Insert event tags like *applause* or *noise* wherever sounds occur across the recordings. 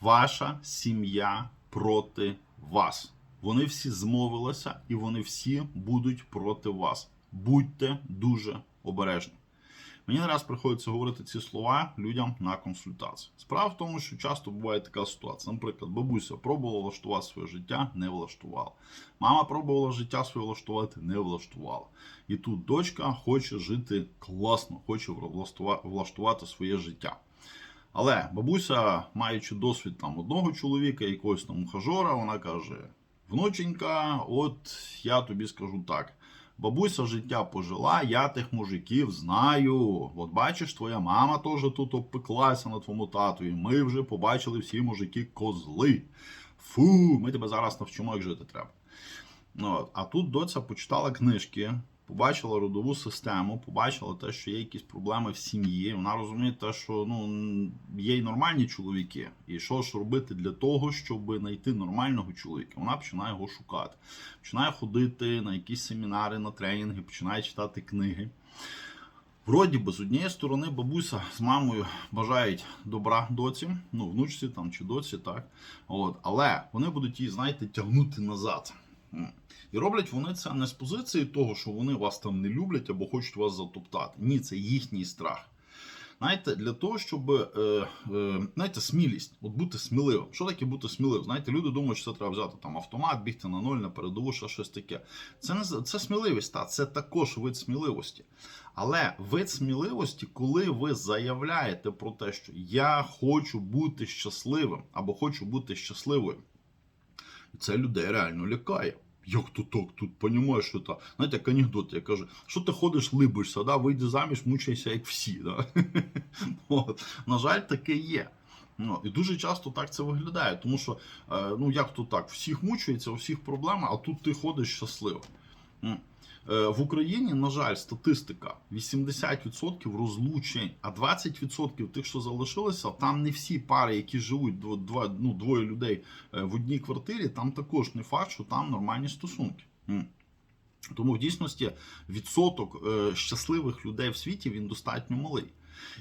Ваша сім'я проти вас. Вони всі змовилися і вони всі будуть проти вас. Будьте дуже обережні. Мені не раз приходиться говорити ці слова людям на консультації. Справа в тому, що часто буває така ситуація. Наприклад, бабуся пробувала влаштувати своє життя, не влаштувала. Мама пробувала життя своє влаштувати, не влаштувала. І тут дочка хоче жити класно, хоче влаштувати своє життя. Але бабуся, маючи досвід там одного чоловіка, якогось там ухажора, вона каже: внученька, от я тобі скажу так. Бабуся життя пожила, я тих мужиків знаю. От бачиш, твоя мама теж тут обпеклася на твоєму тату, і ми вже побачили всі мужики козли. Фу, ми тебе зараз навчимо, як жити треба. От. А тут доця почитала книжки, побачила родову систему, побачила те, що є якісь проблеми в сім'ї. Вона розуміє те, що ну, є й нормальні чоловіки. І що ж робити для того, щоб знайти нормального чоловіка? Вона починає його шукати. Починає ходити на якісь семінари, на тренінги, починає читати книги. Вроді би, з однієї сторони, бабуся з мамою бажають добра доці, ну, внучці там чи доці, так. От, але вони будуть її, знаєте, тягнути назад. І роблять вони це не з позиції того, що вони вас там не люблять або хочуть вас затоптати. Ні, це їхній страх. Знаєте, для того, щоб е, е, знаєте, смілість, от бути сміливим. Що таке бути сміливим? Знаєте, люди думають, що це треба взяти там автомат, бігти на ноль, на передову, ще щось таке. Це не це сміливість, та це також вид сміливості. Але вид сміливості, коли ви заявляєте про те, що я хочу бути щасливим або хочу бути щасливою, це людей реально лякає. Як то так? Тут понімаєш, що та Знаєте, як анекдот, я кажу, що ти ходиш, либишся, да? вийди заміж, мучайся, як всі. Да? *laughs* От. На жаль, таке є. Ну, і дуже часто так це виглядає, тому що, е, ну як то так, всіх мучується, у всіх проблеми, а тут ти ходиш щасливо. Е, В Україні, на жаль, статистика 80% розлучень, а 20% тих, що залишилися, там не всі пари, які живуть два, ну, двоє людей е, в одній квартирі, там також не факт, що там нормальні стосунки. Тому в дійсності відсоток е, щасливих людей в світі він достатньо малий.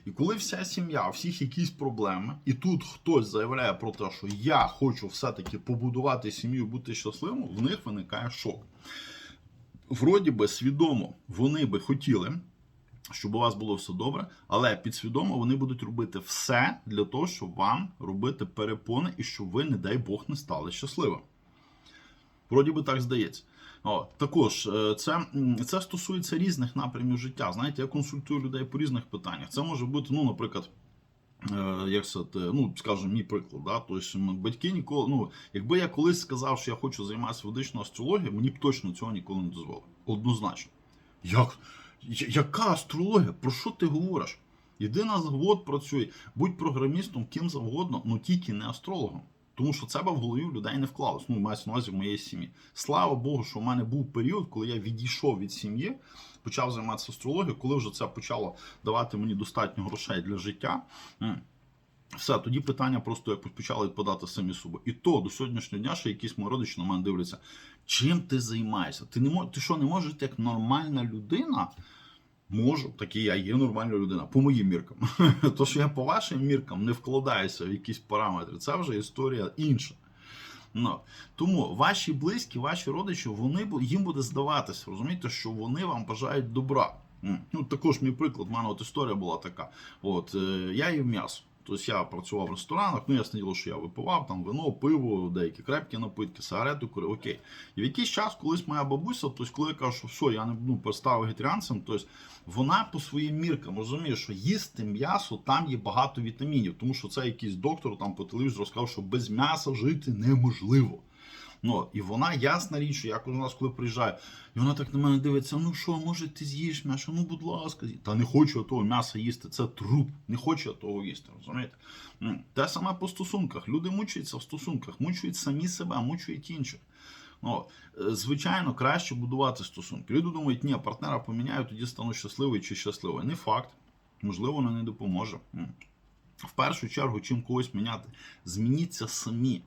І коли вся сім'я, у всіх якісь проблеми, і тут хтось заявляє про те, що я хочу все-таки побудувати сім'ю, бути щасливим, в них виникає шок. Вроді би свідомо вони би хотіли, щоб у вас було все добре, але підсвідомо вони будуть робити все для того, щоб вам робити перепони і щоб ви, не дай Бог, не стали щасливим. Вроді би так здається. О, також е, це, це стосується різних напрямів життя. Знаєте, я консультую людей по різних питаннях. Це може бути, ну, наприклад, як сказати, ну, скажімо, мій приклад. Да? Тобто, батьки ніколи, ну, якби я колись сказав, що я хочу займатися ведичною астрологією, мені б точно цього ніколи не дозволили. Однозначно. Як? Яка астрологія? Про що ти говориш? Іди на завод, працюй, будь програмістом, ким завгодно, але тільки не астрологом. Тому що це б в голові людей не вклалось. Ну, мається на увазі в моєї сім'ї. Слава Богу, що в мене був період, коли я відійшов від сім'ї, почав займатися астрологією, коли вже це почало давати мені достатньо грошей для життя. Все, тоді питання просто якось почали відпадати самі собою. І то до сьогоднішнього дня ще якісь мої родичі на мене дивляться. Чим ти займаєшся? Ти не мож... ти що не можеш як нормальна людина? Можу, такі я є нормальна людина, по моїм міркам. *laughs* То, що я по вашим міркам не вкладаюся в якісь параметри, це вже історія інша. Ну, тому ваші близькі, ваші родичі, вони їм буде здаватися, розумієте, що вони вам бажають добра. Ну, також мій приклад, в мене от історія була така. От, е, я їв м'ясо. Тобто я працював в ресторанах, ну ясне діло, що я випивав там вино, пиво, деякі крепкі напитки, сигарети курив, окей. І в якийсь час, колись моя бабуся, тобто, коли я кажу, що все, я не ну, перестав вегетаріанцем, тобто вона по своїм міркам розуміє, що їсти м'ясо там є багато вітамінів, тому що це якийсь доктор там по телевізору сказав, що без м'яса жити неможливо. Ну, і вона ясна річ, що я кожен раз, коли приїжджаю, і вона так на мене дивиться: ну що, може, ти з'їш м'ясо? Ну, будь ласка, та не хочу того м'яса їсти, це труп, не хочу того їсти, розумієте? Те саме по стосунках. Люди мучаються в стосунках, мучують самі себе, мучують інших. Ну, е, звичайно, краще будувати стосунки. Люди думають, ні, партнера поміняю, тоді стану щасливий чи щасливий. Не факт. Можливо, воно не допоможе. В першу чергу, чим когось міняти, змініться самі.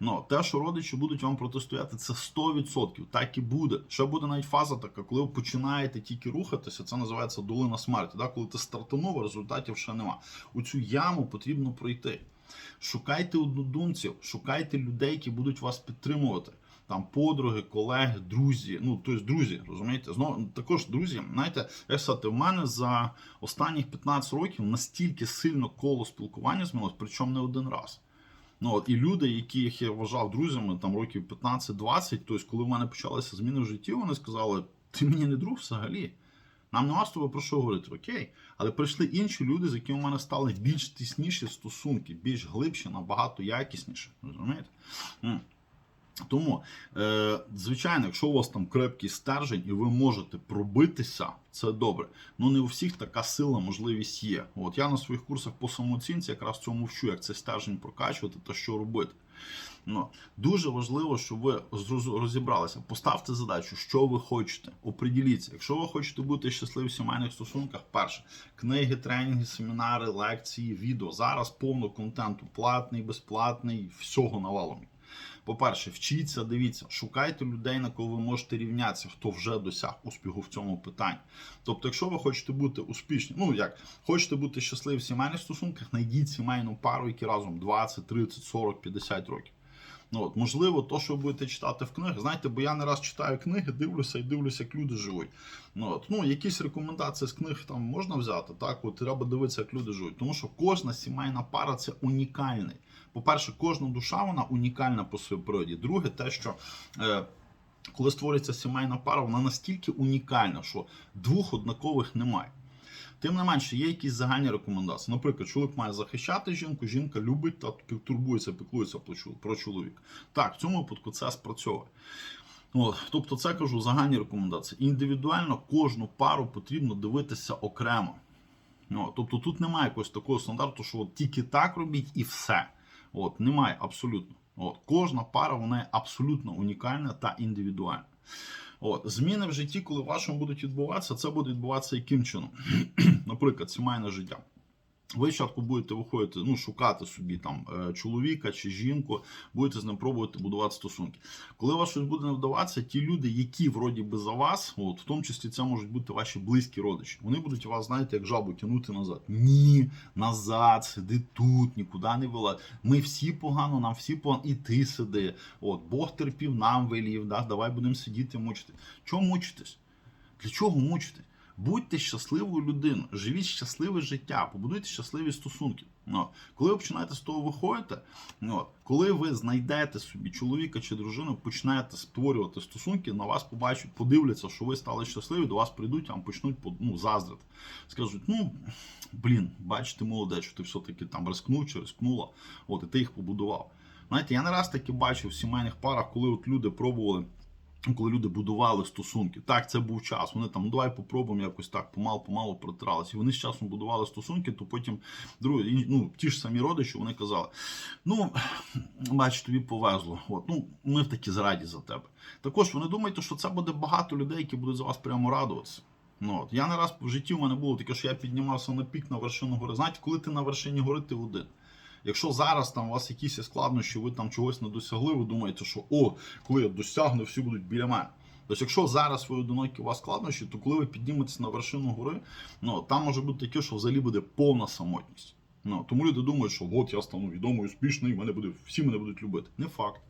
Ну, те, що родичі будуть вам протистояти, це 100%. Так і буде. Ще буде навіть фаза така, коли ви починаєте тільки рухатися, це називається долина смерті. Да? Коли ти стартанув, результатів ще нема. У цю яму потрібно пройти. Шукайте однодумців, шукайте людей, які будуть вас підтримувати. Там подруги, колеги, друзі. Ну, тобто друзі, розумієте? Знову також друзі, знаєте, як сказати, в мене за останніх 15 років настільки сильно коло спілкування змінилось, причому не один раз. Ну, от, і люди, яких я вважав друзями там років 15-20, тобто, коли в мене почалися зміни в житті, вони сказали: ти мені не друг взагалі. Нам нема з тобою про що говорити, окей. Але прийшли інші люди, з якими в мене стали більш тісніші стосунки, більш глибші, набагато якісніші. Розумієте? Тому, е, звичайно, якщо у вас там крепкий стержень і ви можете пробитися, це добре. Ну не у всіх така сила, можливість є. От я на своїх курсах по самооцінці якраз цьому вчу, як цей стержень прокачувати та що робити. Ну, дуже важливо, щоб ви розібралися. Поставте задачу, що ви хочете. Оприділіться. Якщо ви хочете бути щасливі в сімейних стосунках, перше книги, тренінги, семінари, лекції, відео. Зараз повно контенту, платний, безплатний, всього навалом. По-перше, вчіться, дивіться, шукайте людей, на кого ви можете рівнятися, хто вже досяг успіху в цьому питанні. Тобто, якщо ви хочете бути успішні, ну як хочете бути щасливі в сімейних стосунках, знайдіть сімейну пару, які разом 20, 30, 40, 50 років. Ну от, можливо, то, що ви будете читати в книгах, знаєте, бо я не раз читаю книги, дивлюся і дивлюся, як люди живуть. Ну, от, ну якісь рекомендації з книг там можна взяти, так от треба дивитися, як люди живуть. Тому що кожна сімейна пара це унікальний. По-перше, кожна душа вона унікальна по своїй природі. Друге, те, що е, коли створюється сімейна пара, вона настільки унікальна, що двох однакових немає. Тим не менше, є якісь загальні рекомендації. Наприклад, чоловік має захищати жінку, жінка любить та турбується, піклується про чол- про чоловіка. Так, в цьому випадку це спрацьовує. От, тобто, це кажу загальні рекомендації. Індивідуально кожну пару потрібно дивитися окремо. Ну, тобто тут немає якогось такого стандарту, що от тільки так робіть і все. От, немає абсолютно. От, кожна пара вона є абсолютно унікальна та індивідуальна. От, зміни в житті, коли вашому будуть відбуватися, це буде відбуватися яким чином? *clears throat* Наприклад, сімейне життя. Ви спочатку будете виходити, ну, шукати собі там е, чоловіка чи жінку, будете з ним пробувати будувати стосунки. Коли у вас щось буде не вдаватися, ті люди, які вроді би за вас, от, в тому числі це можуть бути ваші близькі родичі, вони будуть вас, знаєте, як жабу тягнути назад. Ні, назад, сиди тут, нікуди не вела. Ми всі погано, нам всі погано, і ти сиди. От, Бог терпів, нам велів, да? давай будемо сидіти, мучити. Чого мучитись? Для чого мучити? Будьте щасливою людиною, живіть щасливе життя, побудуйте щасливі стосунки. Ну, коли ви починаєте з того виходити, ну, от, коли ви знайдете собі чоловіка чи дружину, починаєте створювати стосунки, на вас побачать, подивляться, що ви стали щасливі, до вас прийдуть, вам почнуть ну, заздрити. Скажуть, ну блін, бач, ти молодець, що ти все-таки там рискнув чи рискнула, от, і ти їх побудував. Знаєте, я не раз таки бачив в сімейних парах, коли от люди пробували. Коли люди будували стосунки, так це був час. Вони там, ну давай попробуємо якось так помалу-помалу протиралися. І вони з часом будували стосунки, то потім другі, ну, ті ж самі родичі, вони казали: ну, бач, тобі повезло. От, ну, ми в такі зраді за тебе. Також ви не думайте, що це буде багато людей, які будуть за вас прямо радуватися. Ну, от. Я не раз в житті у мене було таке, що я піднімався на пік на вершину гори. Знаєте, коли ти на вершині гори, ти один. Якщо зараз там у вас якісь складнощі, ви там чогось не досягли, ви думаєте, що о, коли я досягну, всі будуть біля мене. Тобто, якщо зараз ви одинокі у вас складнощі, то коли ви підніметеся на вершину гори, ну там може бути таке, що взагалі буде повна самотність. Ну, тому люди думають, що от я стану відомий, успішний, мене буде, всі мене будуть любити. Не факт.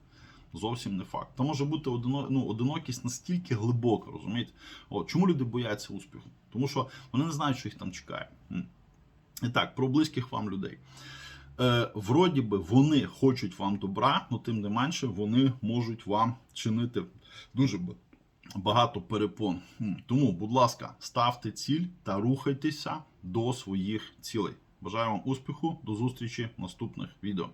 Зовсім не факт. Там може бути одино, ну, одинокість настільки глибока, розумієте? От, чому люди бояться успіху? Тому що вони не знають, що їх там чекає. І так, про близьких вам людей. Е, вроді би вони хочуть вам добра, але тим не менше вони можуть вам чинити дуже ба- багато перепон. Тому, будь ласка, ставте ціль та рухайтеся до своїх цілей. Бажаю вам успіху, до зустрічі в наступних відео.